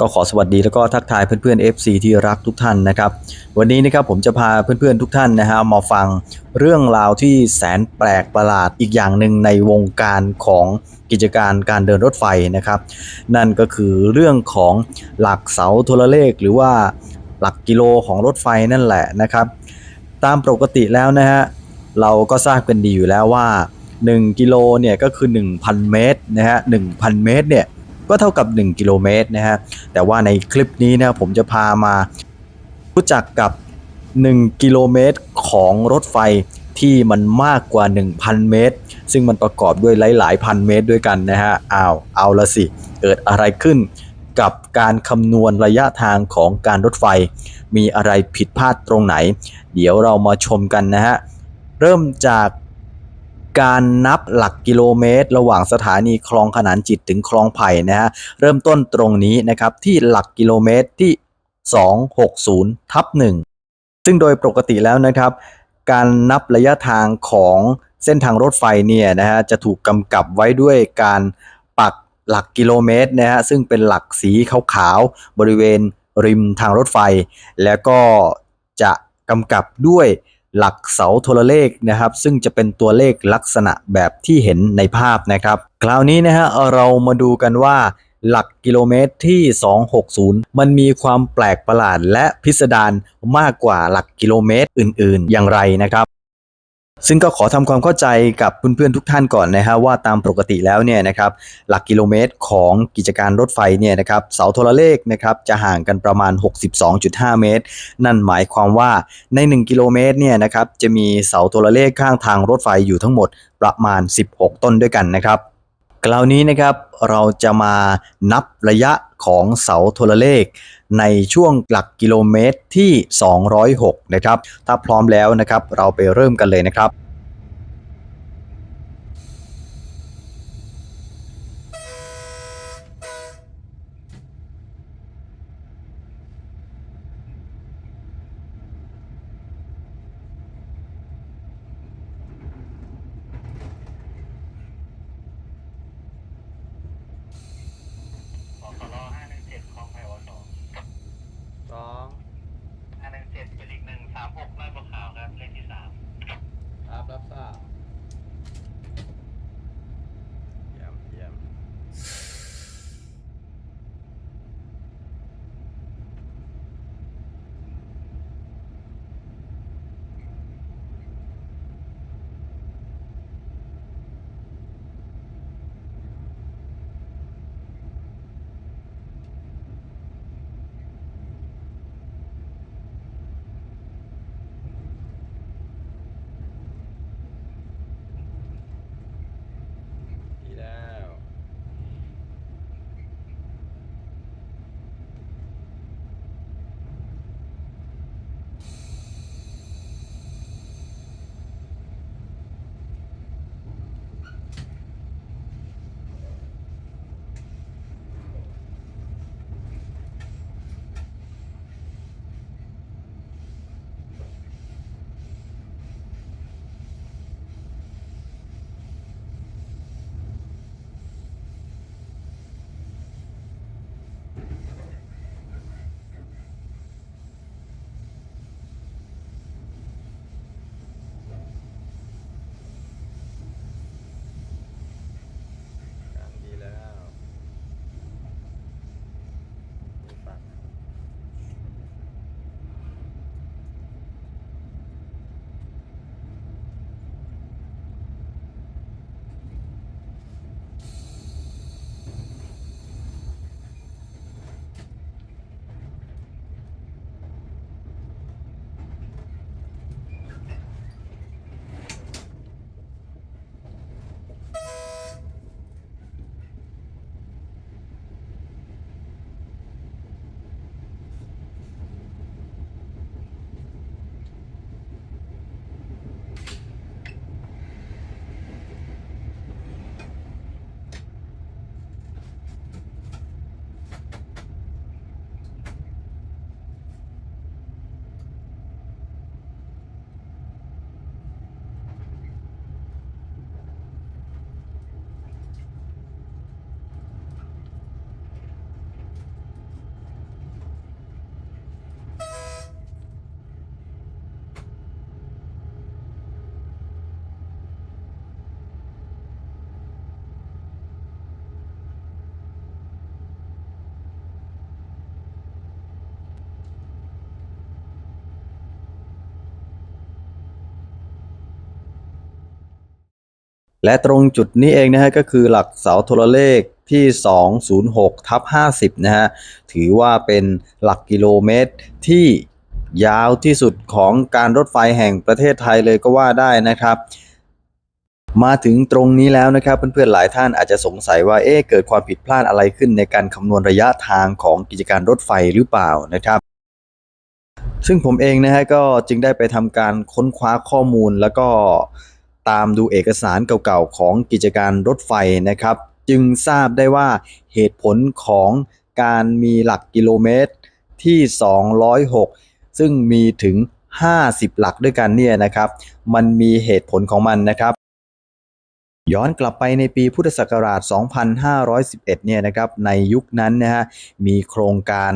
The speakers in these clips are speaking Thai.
ก็ขอสวัสดีแล้วก็ทักทายเพื่อนๆ FC ที่รักทุกท่านนะครับ วันนี้นะครับผมจะพาเพื่อนๆทุกท่านนะฮะมาฟังเรื่องราวที่แสนแปลกประหลาดอีกอย่างหนึ่งในวงการของกิจการการเดินรถไฟนะครับ นั่นก็คือเรื่องของหลักเสาโทรเลข หรือว่าหลักกิโลของรถไฟนั่นแหละนะครับ ตามปกติแล้วนะฮะเราก็ทราบกันดีอยู่แล้วว่า 1 กิโลเนี่ยก็คือ 1,000 เมตรนะฮะ1,000 เมตรเนี่ย ก็เท่ากับ 1 กิโลเมตรนะฮะแต่ว่าในคลิปนี้นะผมจะพามารู้จักกับ 1 กิโลเมตรของรถไฟที่มันมากกว่า 1,000 เมตร ซึ่งมันประกอบด้วยหลายๆพันเมตรด้วยกันนะฮะอ้าวเอาละสิ เกิดอะไรขึ้นกับการคำนวณระยะทางของการรถไฟ มีอะไรผิดพลาดตรงไหน เดี๋ยวเรามาชมกันนะฮะ เริ่มจาก การนับหลักกิโลเมตร ระหว่างสถานีคลองขนานจิตถึงคลองไผ่นะฮะเริ่มต้นตรงนี้นะครับที่หลักกิโลเมตรที่ 260ทับ1ซึ่งโดยปกติแล้วนะครับ การนับระยะทางของเส้นทางรถไฟเนี่ยนะฮะจะถูกกำกับไว้ด้วยการปักหลักกิโลเมตรนะฮะซึ่งเป็นหลักสีขาวๆบริเวณริมทางรถไฟ แล้วก็จะกำกับด้วย หลักเสาโทรเลขนะครับ ซึ่งจะเป็นตัวเลขลักษณะแบบที่เห็นในภาพนะครับ คราวนี้นะฮะเรามาดูกันว่าหลักกิโลเมตรที่ 260 มันมีความแปลกประหลาดและพิสดารมากกว่าหลักกิโลเมตรอื่น ๆ อย่างไรนะครับ ซึ่งก็ขอทำความเข้าใจกับเพื่อนๆทุกท่านก่อนนะฮะว่าตามปกติแล้วเนี่ยนะครับหลักกิโลเมตรของกิจการรถไฟเนี่ยนะครับเสาโทรเลขนะครับจะห่างกันประมาณ 62.5 เมตร นั่นหมายความว่าใน 1 กิโลเมตรเนี่ยนะครับจะมีเสาโทรเลขข้างทางรถไฟอยู่ทั้งหมดประมาณ 16 ต้นด้วยกันนะครับคราวนี้นะครับเราจะมานับระยะ ของเสาโทรเลข ในช่วงหลักกิโลเมตรที่ 206 นะครับ ถ้าพร้อมแล้วนะครับ เราไปเริ่มกันเลยนะครับ และตรงจุดนี้เองนะฮะก็คือหลักเสาโทรเลขที่ 206ทับ50 นะฮะ ถือว่าเป็นหลักกิโลเมตรที่ยาวที่สุดของการรถไฟแห่งประเทศไทยเลยก็ว่าได้นะครับ มาถึงตรงนี้แล้วนะครับเพื่อนๆหลายท่านอาจจะสงสัยว่าเอ๊ะเกิดความผิดพลาดอะไรขึ้นในการคำนวณระยะทางของกิจการรถไฟหรือเปล่านะครับ ซึ่งผมเองนะฮะก็จึงได้ไปทำการค้นคว้าข้อมูลแล้วก็ ตามดูเอกสารเก่าๆของกิจการรถไฟนะครับ จึงทราบได้ว่าเหตุผลของการมีหลักกิโลเมตรที่ 206 ซึ่งมีถึง 50 หลักด้วยกันเนี่ยนะครับ มันมีเหตุผลของมันนะครับ ย้อนกลับไปในปีพุทธศักราช 2511 เนี่ยนะครับ ในยุคนั้นนะฮะ มีโครงการ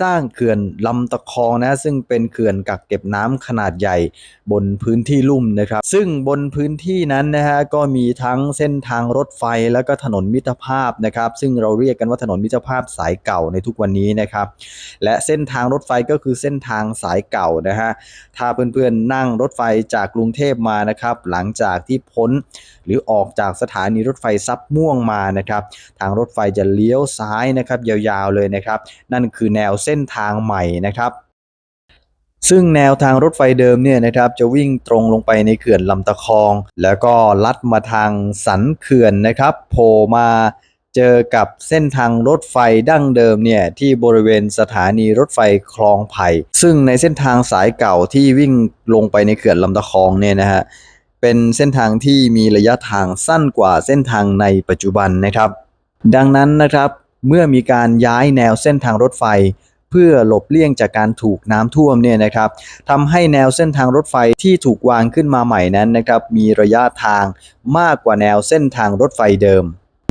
สร้างเขื่อนลำตะคองนะซึ่งเป็นเขื่อนกักเก็บน้ำขนาดใหญ่บนพื้นที่ลุ่มนะครับ ซึ่งบนพื้นที่นั้นนะฮะก็มีทั้งเส้นทางรถไฟแล้วก็ถนนมิตรภาพนะครับ ซึ่งเราเรียกกันว่าถนนมิตรภาพสายเก่าในทุกวันนี้นะครับ และเส้นทางรถไฟก็คือเส้นทางสายเก่านะฮะถ้าเพื่อนๆนั่งรถไฟจากกรุงเทพมานะครับ หลังจากที่พ้น หรือออกจากสถานีรถไฟซับม่วงมานะครับ ทางรถไฟจะเลี้ยวซ้ายนะครับยาวๆเลยนะครับ นั่นคือแนวเส้นทางใหม่นะครับ ซึ่งแนวทางรถไฟเดิมเนี่ยนะครับจะวิ่งตรงลงไปในเขื่อนลำตะคอง แล้วก็ลัดมาทางสันเขื่อนนะครับโผล่มาเจอกับเส้นทางรถไฟดั้งเดิมเนี่ยที่บริเวณสถานีรถไฟคลองไผ่ ซึ่งในเส้นทางสายเก่าที่วิ่งลงไปในเขื่อนลำตะคองเนี่ยนะฮะเป็นเส้นทางที่มีระยะทางสั้นกว่าเส้นทางในปัจจุบันนะครับ ดังนั้นนะครับเมื่อมีการย้ายแนวเส้นทางรถไฟ พื่อหลบเลี่ยงจากการถูกน้ำท่วมเนี่ยนะครับทำให้แนวเส้นทางรถไฟที่ถูกวางขึ้นมาใหม่นั้นนะครับมีระยะทางมากกว่าแนวเส้นทางรถไฟเดิม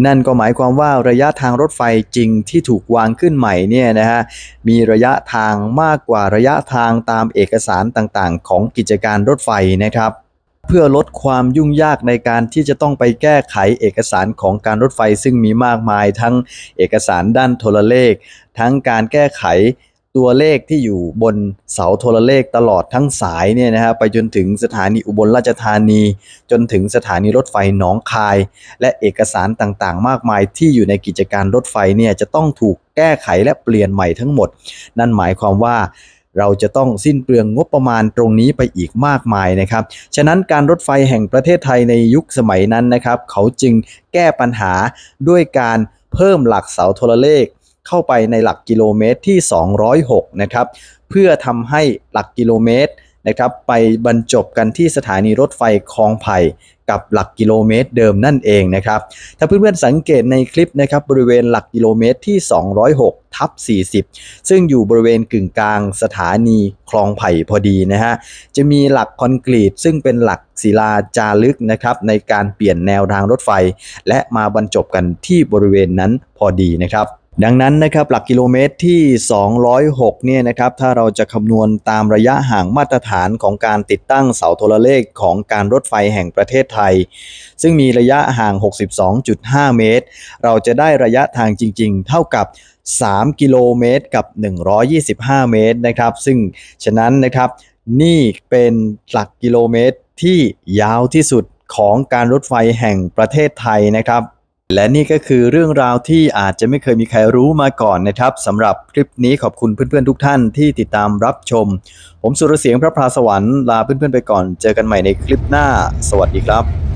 นั่นก็หมายความว่าระยะทางรถไฟจริงที่ถูกวางขึ้นใหม่เนี่ยนะฮะมีระยะทางมากกว่าระยะทางตามเอกสารต่างๆ ของกิจการรถไฟนะครับ เพื่อลดความยุ่งยากในการที่จะต้องไปแก้ไขเอกสารของการรถไฟซึ่งมีมากมาย ทั้งเอกสารด้านโทรเลข ทั้งการแก้ไขตัวเลขที่อยู่บนเสาโทรเลขตลอดทั้งสายเนี่ยนะฮะไปจนถึงสถานีอุบลราชธานี จนถึงสถานีรถไฟหนองคาย และเอกสารต่างๆ มากมายที่อยู่ในกิจการรถไฟเนี่ยจะต้องถูกแก้ไขและเปลี่ยนใหม่ทั้งหมด นั่นหมายความว่า เราจะต้องสิ้นเปลืองงบประมาณตรงนี้ไปอีกมากมายนะครับ ฉะนั้นการรถไฟแห่งประเทศไทยในยุคสมัยนั้นนะครับ เขาจึงแก้ปัญหาด้วยการเพิ่มหลักเสาโทรเลข เข้าไปในหลักกิโลเมตรที่ 206 นะครับ เพื่อทำให้หลักกิโลเมตร นะครับไปบรรจบกันที่สถานีรถไฟคลองไผ่กับหลักกิโลเมตรเดิมนั่นเองนะครับ ถ้าเพื่อนๆสังเกตในคลิปนะครับบริเวณหลักกิโลเมตรที่ 206ทับ40 ซึ่งอยู่บริเวณกึ่งกลางสถานีคลองไผ่พอดีนะฮะ จะมีหลักคอนกรีต ซึ่งเป็นหลักศิลาจารึกนะครับในการเปลี่ยนแนวทางรถไฟ และมาบรรจบกันที่บริเวณนั้นพอดีนะครับ ดังนั้นนะครับหลักกิโลเมตรที่ 206 เนี่ยนะครับถ้าเราจะคำนวณตามระยะห่างมาตรฐานของการติดตั้งเสาโทรเลขของการรถไฟแห่งประเทศไทย ซึ่งมีระยะห่าง 62.5 เมตร เราจะได้ระยะทางจริง ๆ เท่ากับ 3 กิโลเมตรกับ 125 เมตรนะครับซึ่งฉะนั้นนะครับนี่เป็นหลักกิโลเมตรที่ยาวที่สุดของการรถไฟแห่งประเทศไทยนะครับ และนี่ก็คือเรื่องราวที่อาจจะไม่เคยมีใครรู้มาก่อนนะครับสำหรับคลิปนี้ขอบคุณเพื่อนๆทุกท่านที่ติดตามรับชม ผมสุรเสียงพระพราสวรรค์ลาเพื่อนๆไปก่อน เจอกันใหม่ในคลิปหน้า สวัสดีครับ